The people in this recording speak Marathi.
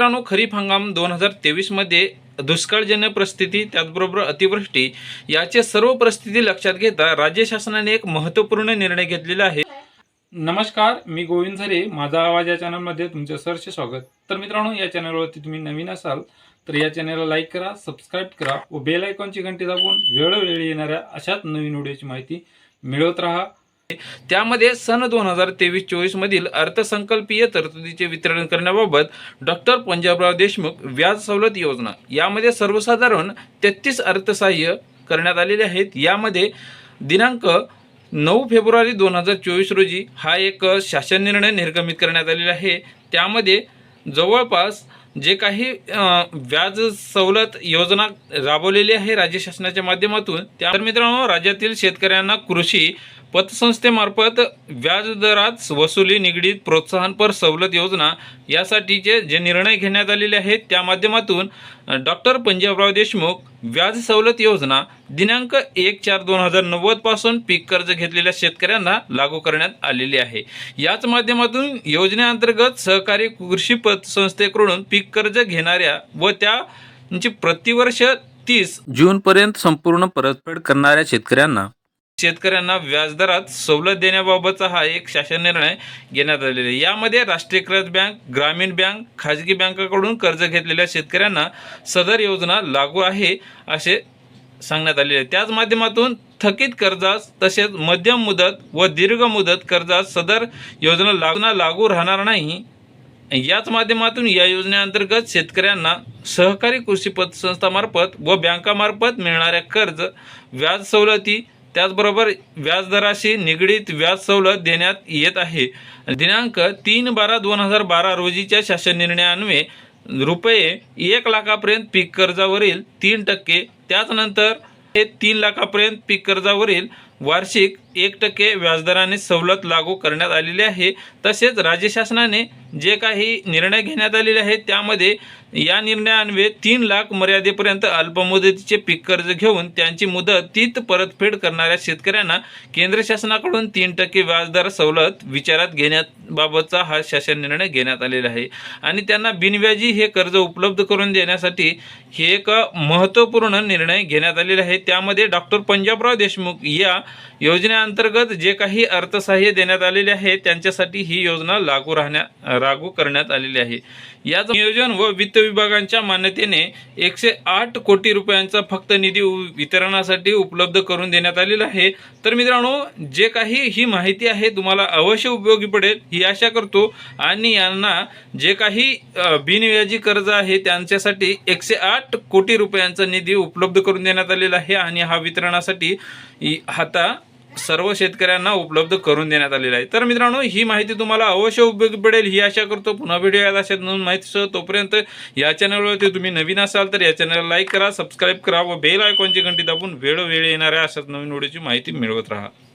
मित्रांनो खरीप हंगाम दोन हजार तेवीसमध्ये दुष्काळजन्य परिस्थिती त्याचबरोबर अतिवृष्टी याचे सर्व परिस्थिती लक्षात घेता राज्य शासनाने एक महत्त्वपूर्ण निर्णय घेतलेला आहे. नमस्कार मी गोविंद झरे. माझा आवाज या चॅनलमध्ये तुमचं सरचे स्वागत. तर मित्रांनो या चॅनलवरती तुम्ही नवीन असाल तर या चॅनलला लाईक करा सबस्क्राईब करा व बेल आयकॉनची घंटी दाबून वेळोवेळी येणाऱ्या अशाच नवीन व्हिडिओची माहिती मिळवत राहा. त्यामध्ये सन दोन हजार तेवीस चोवीस मधील अर्थसंकल्पीय तरतुदीचे वितरण करण्याबाबत डॉक्टर पंजाबराव देशमुख व्याज सवलत योजना यामध्ये सर्वसाधारण तेहतीस अर्थसहाय्य करण्यात आलेले आहेत. यामध्ये दिनांक नऊ फेब्रुवारी दोन हजार चोवीस रोजी हा एक शासन निर्णय निर्गमित करण्यात आलेला आहे. त्यामध्ये जवळपास जे काही व्याज सवलत योजना राबवलेली आहे राज्य शासनाच्या माध्यमातून त्या मित्रांनो राज्यातील शेतकऱ्यांना कृषी पतसंस्थेमार्फत व्याजदरात वसुली निगडीत प्रोत्साहनपर सवलत योजना यासाठीचे जे निर्णय घेण्यात आलेले आहेत त्या माध्यमातून डॉक्टर पंजाबराव देशमुख व्याज सवलत योजना दिनांक एक चार दोन हजार नव्वदपासून पीक कर्ज घेतलेल्या शेतकऱ्यांना लागू करण्यात आलेली आहे. याच माध्यमातून योजनेअंतर्गत सहकारी कृषी पतसंस्थेकडून पीक कर्ज घेणाऱ्या व त्यांची प्रतिवर्ष तीस जूनपर्यंत संपूर्ण परतफेड करणाऱ्या शेतकऱ्यांना शेतकऱ्यांना व्याजदरात सवलत देण्याबाबतचा हा एक शासन निर्णय घेण्यात आलेला आहे. यामध्ये राष्ट्रीयकृत बँक ग्रामीण बँक खाजगी बँकाकडून कर्ज घेतलेल्या शेतकऱ्यांना सदर योजना लागू आहे असे सांगण्यात आलेले आहे. त्याच माध्यमातून थकीत कर्जास तसेच मध्यम मुदत व दीर्घ मुदत कर्जास सदर योजना लागू लागू राहणार नाही. याच माध्यमातून या योजनेअंतर्गत शेतकऱ्यांना सहकारी कृषी पतसंस्थामार्फत व बँकामार्फत मिळणाऱ्या कर्ज व्याज सवलती त्याचबरोबर व्याजदराशी निगडीत व्याज सवलत देण्यात येत आहे. दिनांक तीन बारा दोन हजार बारा रोजीच्या शासन निर्णयान्वये रुपये एक लाखापर्यंत पीक कर्जावरील तीन टक्के त्याचनंतर ते तीन लाखापर्यंत पीक कर्जावरील वार्षिक एक टक्के व्याजदराने सवलत लागू करण्यात आलेली आहे. तसेच राज्य शासनाने जे काही निर्णय घेण्यात आलेले आहेत त्यामध्ये या निर्णयान्वये तीन लाख मर्यादेपर्यंत अल्पमुदतीचे पीक कर्ज घेऊन त्यांची मुदत तीत परतफेड करणाऱ्या शेतकऱ्यांना केंद्र शासनाकडून तीन टक्के व्याजदर सवलत विचारात घेण्याबाबतचा हा शासन निर्णय घेण्यात आलेला आहे. आणि त्यांना बिनव्याजी हे कर्ज उपलब्ध करून देण्यासाठी हे एक महत्त्वपूर्ण निर्णय घेण्यात आलेला आहे. त्यामध्ये डॉक्टर पंजाबराव देशमुख या योजनेअंतर्गत जे काही अर्थसहाय्य देण्यात आलेले आहे त्यांच्यासाठी ही योजना लागू राहण्या लागू करण्यात आलेली आहे. याच नियोजन व वित्त विभागांच्या मान्यतेने एकशे आठ कोटी रुपयांचा फक्त निधी वितरणासाठी उपलब्ध करून देण्यात आलेला आहे. तर मित्रांनो जे काही ही माहिती आहे तुम्हाला अवश्य उपयोगी पडेल ही आशा करतो. आणि यांना जे काही बिनव्याजी कर्ज आहे त्यांच्यासाठी एकशे आठ कोटी रुपयांचा निधी उपलब्ध करून देण्यात आलेला आहे. आणि हा वितरणासाठी हाता आता सर्व शेतकऱ्यांना उपलब्ध करून देण्यात आलेला आहे. तर मित्रांनो ही माहिती तुम्हाला अवश्य उपयोगी पडेल. ही आशा करतो पुन्हा व्हिडिओ यात नवीन माहितीसह. तोपर्यंत या चॅनलवरती तुम्ही नवीन असाल तर या चॅनलला लाईक करा सबस्क्राईब करा व बेल आयकॉनची घंटी दाबून वेळोवेळी येणाऱ्या अशाच नवीन व्हिडिओची माहिती मिळवत राहा.